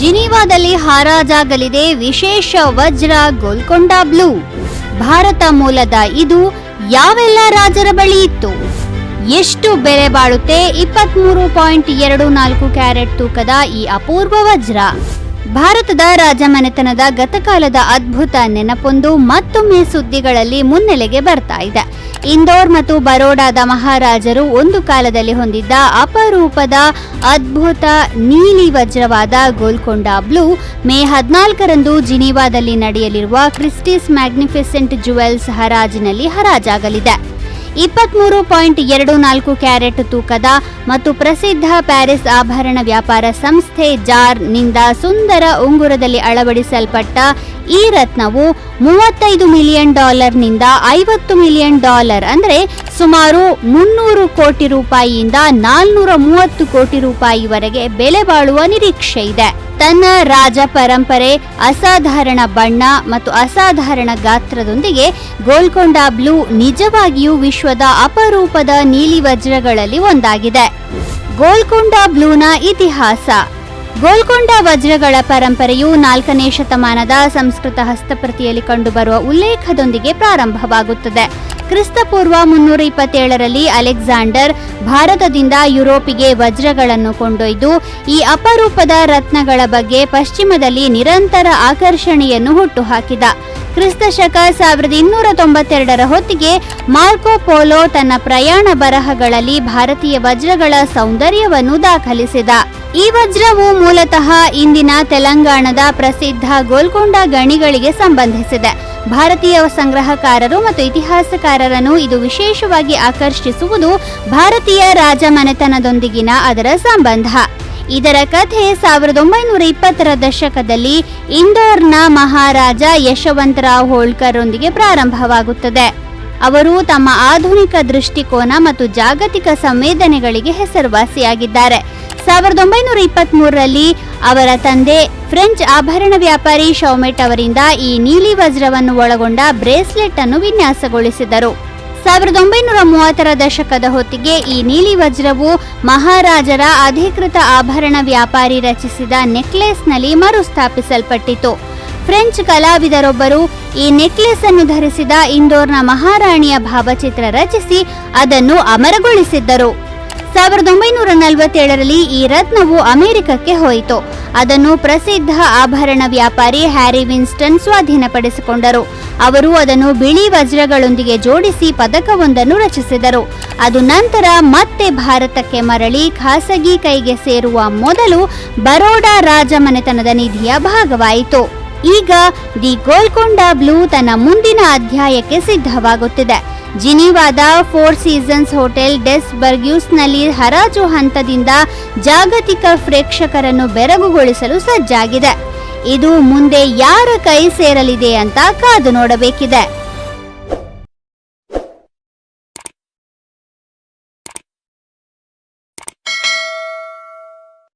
ಜಿನೀವಾದಲ್ಲಿ ಹಾರಾಜಾಗಲಿದೆ ವಿಶೇಷ ವಜ್ರ ಗೋಲ್ಕೊಂಡ ಬ್ಲೂ. ಭಾರತ ಮೂಲದ ಇದು ಯಾವೆಲ್ಲ ರಾಜರ ಬಳಿ ಇತ್ತು? ಎಷ್ಟು ಬೆಲೆ ಬಾಳುತ್ತೆ? ಇಪ್ಪತ್ಮೂರು ಪಾಯಿಂಟ್ ಎರಡು ನಾಲ್ಕು ಕ್ಯಾರೆಟ್ ತೂಕದ ಈ ಅಪೂರ್ವ ವಜ್ರ. ಭಾರತದ ರಾಜಮನೆತನದ ಗತಕಾಲದ ಅದ್ಭುತ ನೆನಪೊಂದು ಮತ್ತೊಮ್ಮೆ ಸುದ್ದಿಗಳಲ್ಲಿ ಮುನ್ನೆಲೆಗೆ ಬರ್ತಾ ಇದೆ. ಇಂದೋರ್ ಮತ್ತು ಬರೋಡಾದ ಮಹಾರಾಜರು ಒಂದು ಕಾಲದಲ್ಲಿ ಹೊಂದಿದ್ದ ಅಪರೂಪದ ಅದ್ಭುತ ನೀಲಿ ವಜ್ರವಾದ ಗೋಲ್ಕೊಂಡ ಬ್ಲೂ ಮೇ ಹದಿನಾಲ್ಕರಂದು ಜಿನೀವಾದಲ್ಲಿ ನಡೆಯಲಿರುವ ಕ್ರಿಸ್ಟಿಸ್ ಮ್ಯಾಗ್ನಿಫಿಸೆಂಟ್ ಜುವೆಲ್ಸ್ ಹರಾಜಿನಲ್ಲಿ ಹರಾಜಾಗಲಿದೆ. ಇಪ್ಪತ್ಮೂರು ಪಾಯಿಂಟ್ ಎರಡು ನಾಲ್ಕು ಕ್ಯಾರೆಟ್ ತೂಕದ ಮತ್ತು ಪ್ರಸಿದ್ಧ ಪ್ಯಾರಿಸ್ ಆಭರಣ ವ್ಯಾಪಾರ ಸಂಸ್ಥೆ ಜಾರ್ನಿಂದ ಸುಂದರ ಉಂಗುರದಲ್ಲಿ ಅಳವಡಿಸಲ್ಪಟ್ಟ ಈ ರತ್ನವು ಮೂವತ್ತೈದು ಮಿಲಿಯನ್ ಡಾಲರ್ನಿಂದ ಐವತ್ತು ಮಿಲಿಯನ್ ಡಾಲರ್ ಅಂದರೆ ಸುಮಾರು ಮುನ್ನೂರು ಕೋಟಿ ರೂಪಾಯಿಯಿಂದ ನಾಲ್ನೂರ ಮೂವತ್ತು ಕೋಟಿ ರೂಪಾಯಿವರೆಗೆ ಬೆಲೆ ಬಾಳುವ ನಿರೀಕ್ಷೆ ಇದೆ. ತನ್ನ ರಾಜ ಪರಂಪರೆ, ಅಸಾಧಾರಣ ಬಣ್ಣ ಮತ್ತು ಅಸಾಧಾರಣ ಗಾತ್ರದೊಂದಿಗೆ ಗೋಲ್ಕೊಂಡ ಬ್ಲೂ ನಿಜವಾಗಿಯೂ ವಿಶ್ವದ ಅಪರೂಪದ ನೀಲಿ ವಜ್ರಗಳಲ್ಲಿ ಒಂದಾಗಿದೆ. ಗೋಲ್ಕೊಂಡ ಬ್ಲೂನ ಇತಿಹಾಸ. ಗೋಲ್ಕೊಂಡ ವಜ್ರಗಳ ಪರಂಪರೆಯು ನಾಲ್ಕನೇ ಶತಮಾನದ ಸಂಸ್ಕೃತ ಹಸ್ತಪ್ರತಿಯಲ್ಲಿ ಕಂಡುಬರುವ ಉಲ್ಲೇಖದೊಂದಿಗೆ ಪ್ರಾರಂಭವಾಗುತ್ತದೆ. ಕ್ರಿಸ್ತಪೂರ್ವ ಮುನ್ನೂರ ಇಪ್ಪತ್ತೇಳರಲ್ಲಿ ಅಲೆಕ್ಸಾಂಡರ್ ಭಾರತದಿಂದ ಯುರೋಪಿಗೆ ವಜ್ರಗಳನ್ನು ಕೊಂಡೊಯ್ದು, ಈ ಅಪರೂಪದ ರತ್ನಗಳ ಬಗ್ಗೆ ಪಶ್ಚಿಮದಲ್ಲಿ ನಿರಂತರ ಆಕರ್ಷಣೆಯನ್ನು ಹುಟ್ಟುಹಾಕಿದ. ಕ್ರಿಸ್ತ ಶಕ ಸಾವಿರದ ಇನ್ನೂರ ತೊಂಬತ್ತೆರಡರ ಹೊತ್ತಿಗೆ ಮಾರ್ಕೋ ಪೋಲೋ ತನ್ನ ಪ್ರಯಾಣ ಬರಹಗಳಲ್ಲಿ ಭಾರತೀಯ ವಜ್ರಗಳ ಸೌಂದರ್ಯವನ್ನು ದಾಖಲಿಸಿದ. ಈ ವಜ್ರವು ಮೂಲತಃ ಇಂದಿನ ತೆಲಂಗಾಣದ ಪ್ರಸಿದ್ಧ ಗೋಲ್ಕೊಂಡ ಗಣಿಗಳಿಗೆ ಸಂಬಂಧಿಸಿದೆ. ಭಾರತೀಯ ಸಂಗ್ರಹಕಾರರು ಮತ್ತು ಇತಿಹಾಸಕಾರರನ್ನು ಇದು ವಿಶೇಷವಾಗಿ ಆಕರ್ಷಿಸುವುದು ಭಾರತೀಯ ರಾಜಮನೆತನದೊಂದಿಗಿನ ಅದರ ಸಂಬಂಧ. ಇದರ ಕಥೆ ಸಾವಿರದ ಒಂಬೈನೂರ ಇಪ್ಪತ್ತರ ದಶಕದಲ್ಲಿ ಇಂದೋರ್ನ ಮಹಾರಾಜ ಯಶವಂತರಾವ್ ಹೋಳ್ಕರ್ ಒಂದಿಗೆ ಪ್ರಾರಂಭವಾಗುತ್ತದೆ. ಅವರು ತಮ್ಮ ಆಧುನಿಕ ದೃಷ್ಟಿಕೋನ ಮತ್ತು ಜಾಗತಿಕ ಸಂವೇದನೆಗಳಿಗೆ ಹೆಸರುವಾಸಿಯಾಗಿದ್ದಾರೆ. ಸಾವಿರದ ಒಂಬೈನೂರ ಇಪ್ಪತ್ತ್ ಮೂರರಲ್ಲಿ ಅವರ ತಂದೆ ಫ್ರೆಂಚ್ ಆಭರಣ ವ್ಯಾಪಾರಿ ಶೌಮೆಟ್ ಅವರಿಂದ ಈ ನೀಲಿ ವಜ್ರವನ್ನು ಒಳಗೊಂಡ ಬ್ರೇಸ್ಲೆಟ್ ಅನ್ನು ವಿನ್ಯಾಸಗೊಳಿಸಿದರು. ಸಾವಿರದ ಒಂಬೈನೂರ ಮೂವತ್ತರ ದಶಕದ ಹೊತ್ತಿಗೆ ಈ ನೀಲಿ ವಜ್ರವು ಮಹಾರಾಜರ ಅಧಿಕೃತ ಆಭರಣ ವ್ಯಾಪಾರಿ ರಚಿಸಿದ ನೆಕ್ಲೆಸ್ನಲ್ಲಿ ಮರುಸ್ಥಾಪಿಸಲ್ಪಟ್ಟಿತು. ಫ್ರೆಂಚ್ ಕಲಾವಿದರೊಬ್ಬರು ಈ ನೆಕ್ಲೆಸ್ ಅನ್ನು ಧರಿಸಿದ ಇಂದೋರ್ನ ಮಹಾರಾಣಿಯ ಭಾವಚಿತ್ರ ರಚಿಸಿ ಅದನ್ನು ಅಮರಗೊಳಿಸಿದ್ದರು. ಸಾವಿರದ ಒಂಬೈನೂರ ನಲವತ್ತೇಳರಲ್ಲಿ ಈ ರತ್ನವು ಅಮೆರಿಕಕ್ಕೆ ಹೋಯಿತು. ಅದನ್ನು ಪ್ರಸಿದ್ಧ ಆಭರಣ ವ್ಯಾಪಾರಿ ಹ್ಯಾರಿ ವಿನ್ಸ್ಟನ್ ಸ್ವಾಧೀನಪಡಿಸಿಕೊಂಡರು. ಅವರು ಅದನ್ನು ಬಿಳಿ ವಜ್ರಗಳೊಂದಿಗೆ ಜೋಡಿಸಿ ಪದಕವೊಂದನ್ನು ರಚಿಸಿದರು. ಅದು ನಂತರ ಮತ್ತೆ ಭಾರತಕ್ಕೆ ಮರಳಿ ಖಾಸಗಿ ಕೈಗೆ ಸೇರುವ ಮೊದಲು ಬರೋಡಾ ರಾಜಮನೆತನದ ನಿಧಿಯ ಭಾಗವಾಯಿತು. ಈಗ ದಿ ಗೋಲ್ಕೊಂಡ ಬ್ಲೂ ತನ್ನ ಮುಂದಿನ ಅಧ್ಯಾಯಕ್ಕೆ ಸಿದ್ಧವಾಗುತ್ತಿದೆ. ಜಿನಿವಾದ ಫೋರ್ ಸೀಸನ್ಸ್ ಹೋಟೆಲ್ ಡೆಸ್ ಬರ್ಗ್ಯೂಸ್ನಲ್ಲಿ ಹರಾಜು ಹಂತದಿಂದ ಜಾಗತಿಕ ಪ್ರೇಕ್ಷಕರನ್ನು ಬೆರಗುಗೊಳಿಸಲು ಸಜ್ಜಾಗಿದೆ. ಇದು ಮುಂದೆ ಯಾರ ಕೈ ಸೇರಲಿದೆ ಅಂತ ಕಾದು ನೋಡಬೇಕಿದೆ.